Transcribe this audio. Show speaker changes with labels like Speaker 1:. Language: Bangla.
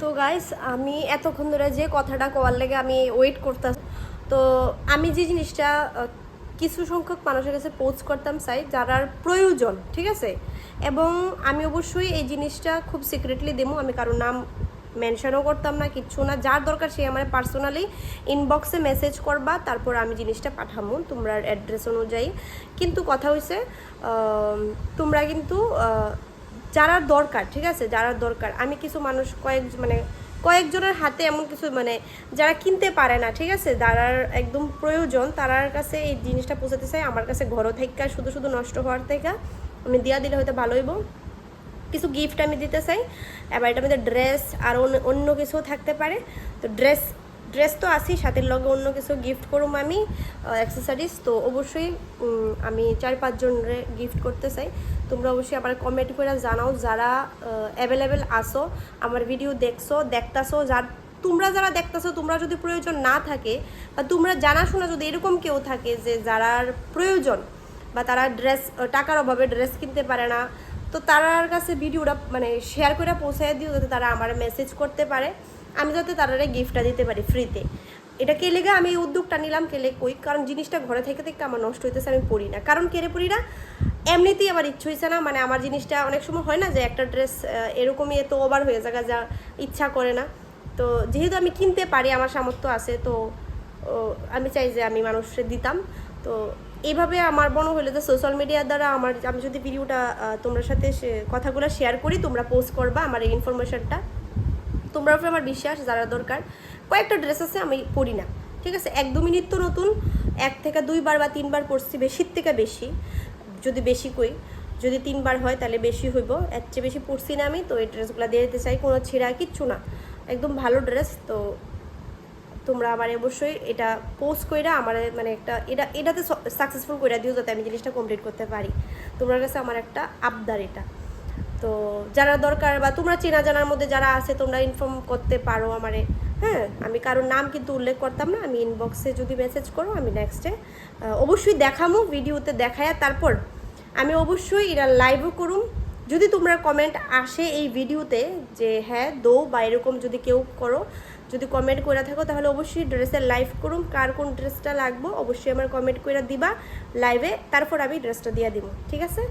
Speaker 1: তো গাইস আমি এতক্ষণ ধরে যে কথাটা কওয়ার লেগে আমি ওয়েট করতাম। তো আমি যে জিনিসটা কিছু সংখ্যক মানুষের কাছে পোস্ট করতাম চাই যারার প্রয়োজন, ঠিক আছে? এবং আমি অবশ্যই এই জিনিসটা খুব সিক্রেটলি দেবো। আমি কারোর নাম মেনশনও করতাম না, কিচ্ছু না। যার দরকার সে আমার পার্সোনালি ইনবক্সে মেসেজ করবা, তারপর আমি জিনিসটা পাঠামো তোমরা অ্যাড্রেস অনুযায়ী। কিন্তু কথা হয়েছে তোমরা কিন্তু যারা দরকার, ঠিক আছে? যারা দরকার। আমি কিছু মানুষ কয়েক মানে কয়েকজনের হাতে এমন কিছু মানে যারা কিনতে পারে না, ঠিক আছে? যারার একদম প্রয়োজন, তারার কাছে এই জিনিসটা পৌঁছাতে চাই। আমার কাছে ঘরও থেকে, শুধু শুধু নষ্ট হওয়ার থেকে। আমি দিয়া দিলে হয়তো ভালো হইব। কিছু গিফট আমি দিতে চাই। এবার এটা মধ্যে ড্রেস আর অন্য- অন্য কিছু থাকতে পারে। তো ড্রেস ড্রেস তো আসি সাথের লগে অন্য কিছু গিফট করুম আমি অ্যাক্সেসরিজ তো অবশ্যই আমি চার পাঁচজনের গিফট করতে চাই। তোমরা অবশ্যই আমার কমেন্ট করে জানাও, যারা অ্যাভেলেবেল আসো আমার ভিডিও দেখছ, দেখতাছো, যার, তোমরা যারা দেখতাছো, তোমরা যদি প্রয়োজন না থাকে, বা তোমরা জানাশোনা যদি এরকম কেউ থাকে যে যারার প্রয়োজন, বা তারা ড্রেস টাকার অভাবে ড্রেস কিনতে পারে না, তো তারার কাছে ভিডিওটা মানে শেয়ার করে পৌঁছায় দিও, যাতে তারা আমার মেসেজ করতে পারে। আমি যাতে তারা গিফটটা দিতে পারি ফ্রিতে এটা কে লেগে? আমি এই উদ্যোগটা নিলাম কেলে কই কারণ জিনিসটা ঘরে থেকে থেকে আমার নষ্ট হইতেছে, আমি পড়ি না। কারণ কেড়ে পড়ি না? এমনিতেই আমার ইচ্ছে হয়েছে না মানে আমার জিনিসটা অনেক সময় হয় না যে একটা ড্রেস এরকমই এত ওভার হয়ে যায় যা ইচ্ছা করে না। তো যেহেতু আমি কিনতে পারি, আমার সামর্থ্য আছে, তো আমি চাই যে আমি মানুষকে দিতাম। তো এইভাবে আমার মনে হলো যে সোশ্যাল মিডিয়ার দ্বারা আমার আমি যদি ভিডিওটা তোমার সাথে কথাগুলো শেয়ার করি, তোমরা পোস্ট করবা আমার এই ইনফরমেশনটা তোমরা উপরে আমার বিশ্বাস, যারা দরকার, কয়েকটা ড্রেস আছে আমি পরি না। ঠিক আছে? এক একদমই নিত্য নতুন, এক থেকে দুইবার বা তিনবার পরছি, বেশির থেকে বেশি। যদি বেশি কই যদি তিনবার হয় তাহলে বেশি হইব। এর চেয়ে বেশি পরছি না আমি, তো এই ড্রেসগুলো দিয়ে দিতে চাই, কোনো ছেঁড়া কিচ্ছু না। একদম ভালো ড্রেস তো তোমরা আমার অবশ্যই এটা পোস্ট কইরা আমার মানে একটা, এটা, এটাতে সাকসেসফুল কইরা দিও যাতে আমি জিনিসটা কমপ্লিট করতে পারি। তোমার কাছে আমার একটা আবদার এটা। তো যারা দরকার বা তোমরা চেনা জানার মধ্যে যারা আছে, তোমরা ইনফর্ম করতে পারো আমারে। হ্যাঁ আমি কারোর নাম কিন্তু উল্লেখ করতাম না, আমি ইনবক্সে যদি মেসেজ করো, আমি নেক্সটে অবশ্যই দেখামো, ভিডিওতে দেখায় তারপর আমি অবশ্যই এরা লাইভও করুম। যদি তোমরা কমেন্ট আসে এই ভিডিওতে যে হ্যাঁ দো বা এরকম যদি কেউ করো, যদি কমেন্ট করে থাকো, তাহলে অবশ্যই ড্রেসের লাইভ করুম। কার কোন ড্রেসটা লাগবো, অবশ্যই আমার কমেন্ট করে দিবা লাইভে তারপর আমি ড্রেসটা দিয়ে দিব ঠিক আছে?